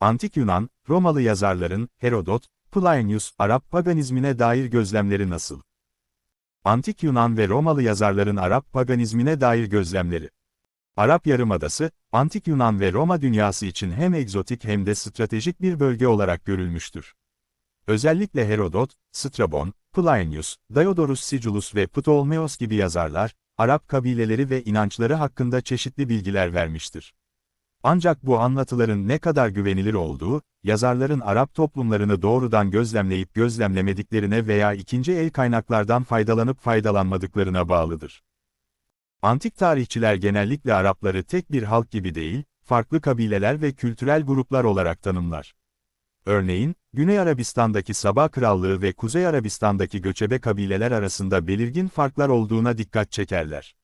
Antik Yunan, Romalı yazarların, Herodot, Plinius, Arap paganizmine dair gözlemleri nasıl? Antik Yunan ve Romalı yazarların Arap paganizmine dair gözlemleri. Arap Yarımadası, Antik Yunan ve Roma dünyası için hem egzotik hem de stratejik bir bölge olarak görülmüştür. Özellikle Herodot, Strabon, Plinius, Diodorus Siculus ve Ptolemeos gibi yazarlar, Arap kabileleri ve inançları hakkında çeşitli bilgiler vermiştir. Ancak bu anlatıların ne kadar güvenilir olduğu, yazarların Arap toplumlarını doğrudan gözlemleyip gözlemlemediklerine veya ikinci el kaynaklardan faydalanıp faydalanmadıklarına bağlıdır. Antik tarihçiler genellikle Arapları tek bir halk gibi değil, farklı kabileler ve kültürel gruplar olarak tanımlar. Örneğin, Güney Arabistan'daki Sabah Krallığı ve Kuzey Arabistan'daki göçebe kabileler arasında belirgin farklar olduğuna dikkat çekerler.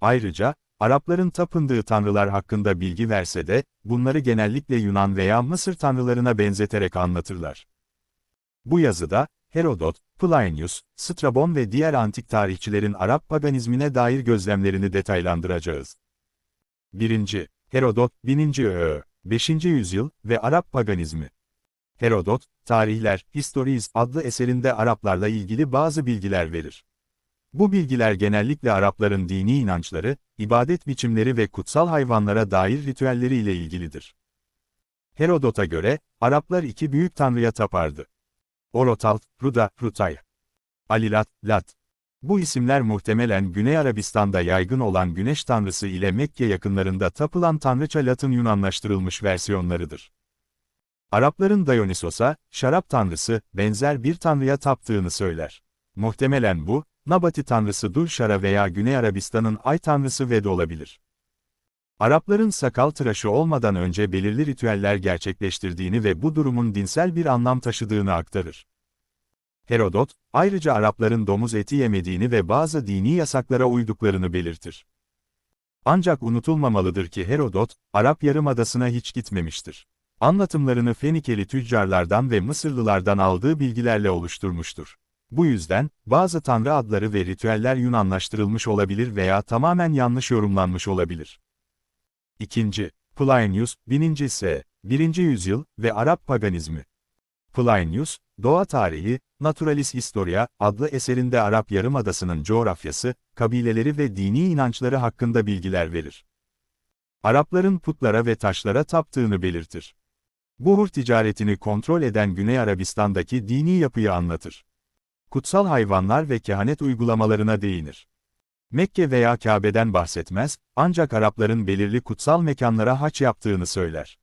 Ayrıca, Arapların tapındığı tanrılar hakkında bilgi verse de, bunları genellikle Yunan veya Mısır tanrılarına benzeterek anlatırlar. Bu yazıda, Herodot, Plinius, Strabon ve diğer antik tarihçilerin Arap paganizmine dair gözlemlerini detaylandıracağız. 1. Herodot, 1000. Ö. 5. yüzyıl ve Arap paganizmi. Herodot, Tarihler, Histories adlı eserinde Araplarla ilgili bazı bilgiler verir. Bu bilgiler genellikle Arapların dini inançları, ibadet biçimleri ve kutsal hayvanlara dair ritüelleri ile ilgilidir. Herodot'a göre, Araplar iki büyük tanrıya tapardı. Orotalt, Ruda, Rutay. Alilat, Lat. Bu isimler muhtemelen Güney Arabistan'da yaygın olan güneş tanrısı ile Mekke yakınlarında tapılan tanrıça Lat'ın Yunanlaştırılmış versiyonlarıdır. Arapların Dionysos'a, şarap tanrısı, benzer bir tanrıya taptığını söyler. Muhtemelen bu, Nabati tanrısı Dulşara veya Güney Arabistan'ın ay tanrısı Ved olabilir. Arapların sakal tıraşı olmadan önce belirli ritüeller gerçekleştirdiğini ve bu durumun dinsel bir anlam taşıdığını aktarır. Herodot, ayrıca Arapların domuz eti yemediğini ve bazı dini yasaklara uyduklarını belirtir. Ancak unutulmamalıdır ki Herodot, Arap Yarımadası'na hiç gitmemiştir. Anlatımlarını Fenikeli tüccarlardan ve Mısırlılardan aldığı bilgilerle oluşturmuştur. Bu yüzden, bazı tanrı adları ve ritüeller Yunanlaştırılmış olabilir veya tamamen yanlış yorumlanmış olabilir. 2. Plinius, 1000. s. 1. yüzyıl ve Arap paganizmi. Plinius, Doğa Tarihi, Naturalis Historia adlı eserinde Arap Yarımadası'nın coğrafyası, kabileleri ve dini inançları hakkında bilgiler verir. Arapların putlara ve taşlara taptığını belirtir. Buhur ticaretini kontrol eden Güney Arabistan'daki dini yapıyı anlatır. Kutsal hayvanlar ve kehanet uygulamalarına değinir. Mekke veya Kabe'den bahsetmez, ancak Arapların belirli kutsal mekanlara haç yaptığını söyler.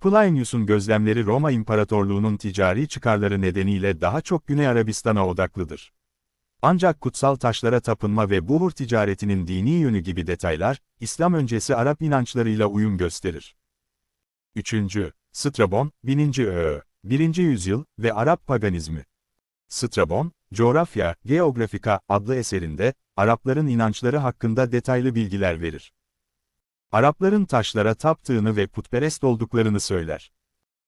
Plinius'un gözlemleri Roma İmparatorluğu'nun ticari çıkarları nedeniyle daha çok Güney Arabistan'a odaklıdır. Ancak kutsal taşlara tapınma ve buhur ticaretinin dini yönü gibi detaylar, İslam öncesi Arap inançlarıyla uyum gösterir. 3. Strabon, 1000. Ö. 1. yüzyıl ve Arap paganizmi. Strabon, Coğrafya, Geografika adlı eserinde, Arapların inançları hakkında detaylı bilgiler verir. Arapların taşlara taptığını ve putperest olduklarını söyler.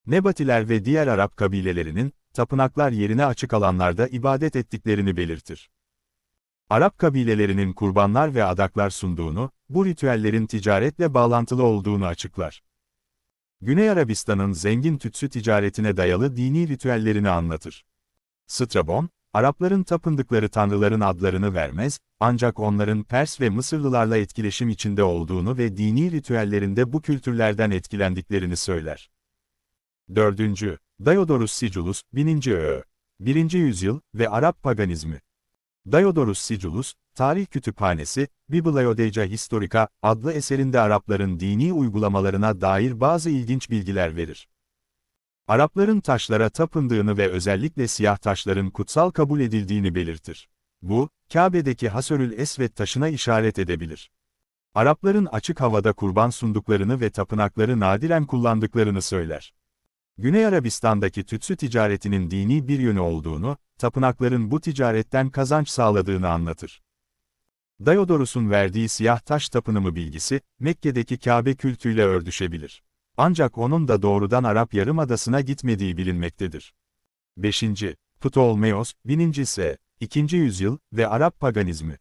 Nebatiler ve diğer Arap kabilelerinin, tapınaklar yerine açık alanlarda ibadet ettiklerini belirtir. Arap kabilelerinin kurbanlar ve adaklar sunduğunu, bu ritüellerin ticaretle bağlantılı olduğunu açıklar. Güney Arabistan'ın zengin tütsü ticaretine dayalı dini ritüellerini anlatır. Strabon, Arapların tapındıkları tanrıların adlarını vermez, ancak onların Pers ve Mısırlılarla etkileşim içinde olduğunu ve dini ritüellerinde bu kültürlerden etkilendiklerini söyler. 4. Diodorus Siculus, 1000. Ö. 1. yüzyıl ve Arap paganizmi. Diodorus Siculus, Tarih Kütüphanesi, Bibliotheca Historica adlı eserinde Arapların dini uygulamalarına dair bazı ilginç bilgiler verir. Arapların taşlara tapındığını ve özellikle siyah taşların kutsal kabul edildiğini belirtir. Bu, Kabe'deki Hasörül Esved taşına işaret edebilir. Arapların açık havada kurban sunduklarını ve tapınakları nadiren kullandıklarını söyler. Güney Arabistan'daki tütsü ticaretinin dini bir yönü olduğunu, tapınakların bu ticaretten kazanç sağladığını anlatır. Diodorus'un verdiği siyah taş tapınımı bilgisi, Mekke'deki Kabe kültüyle ördüşebilir. Ancak onun da doğrudan Arap Yarımadası'na gitmediği bilinmektedir. 5. Ptolemeos, 1000. s. 2. yüzyıl ve Arap paganizmi.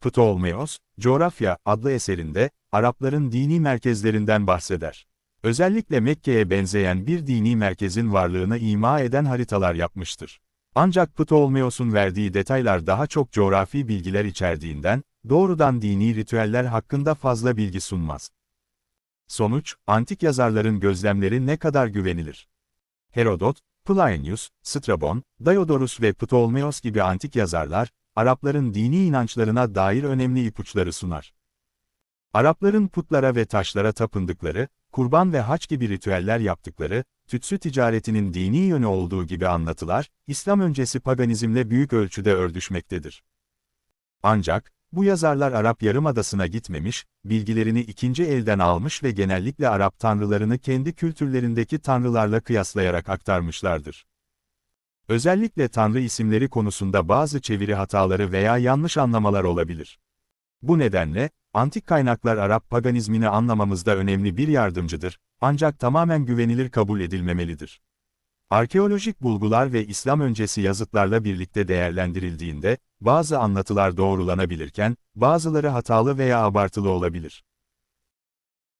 Ptolemeos, Coğrafya adlı eserinde, Arapların dini merkezlerinden bahseder. Özellikle Mekke'ye benzeyen bir dini merkezin varlığını ima eden haritalar yapmıştır. Ancak Ptolemaios'un verdiği detaylar daha çok coğrafi bilgiler içerdiğinden, doğrudan dini ritüeller hakkında fazla bilgi sunmaz. Sonuç, antik yazarların gözlemleri ne kadar güvenilir? Herodot, Plinius, Strabon, Diodorus ve Ptolemaios gibi antik yazarlar, Arapların dini inançlarına dair önemli ipuçları sunar. Arapların putlara ve taşlara tapındıkları, kurban ve haç gibi ritüeller yaptıkları, tütsü ticaretinin dini yönü olduğu gibi anlatılar, İslam öncesi paganizmle büyük ölçüde ördüşmektedir. Ancak, bu yazarlar Arap Yarımadası'na gitmemiş, bilgilerini ikinci elden almış ve genellikle Arap tanrılarını kendi kültürlerindeki tanrılarla kıyaslayarak aktarmışlardır. Özellikle tanrı isimleri konusunda bazı çeviri hataları veya yanlış anlamalar olabilir. Bu nedenle, antik kaynaklar Arap paganizmini anlamamızda önemli bir yardımcıdır, ancak tamamen güvenilir kabul edilmemelidir. Arkeolojik bulgular ve İslam öncesi yazıtlarla birlikte değerlendirildiğinde, bazı anlatılar doğrulanabilirken, bazıları hatalı veya abartılı olabilir.